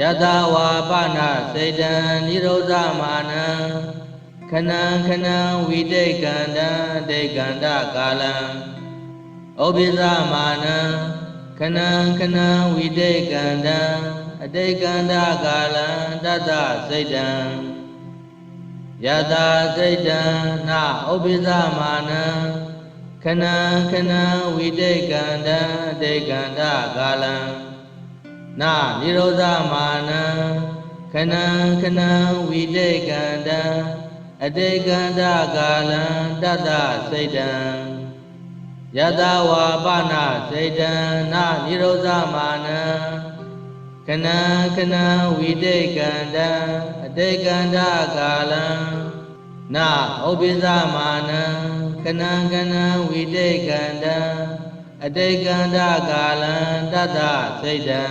ယတဝါပနာစေတံនិရောဓမာနံခဏံခဏံဝိတိတ်ကန္တံဒိဋ္ဌန္တကာလံဩပိသမာနံခဏံခဏံဝိတိတ်ကန္တံအတိတ်ကန္တကာလံတတ္တစိတ်တံယတာစိတ်တံနာဩပိသမာနံခဏံခဏံဝိတိတ်ကန္တံအတိတ်ကန္တကာလံ နာនិရောဓမာနံခဏံခဏံဝိတိတ်ကန္တံအတိတ်ကန္တကာလံတတ္တစိတ်တံယတဝါပနာစိတ်တံနာនិရောဓမာနံခဏံခဏံဝိတိတ်ကန္တံအတိတ်ကန္တကာလံနာဥပိ္ပဇမာနံခဏံခဏံဝိတိတ်ကန္တံ အတိတ်ကန္တကာလံတတစိတ်တံ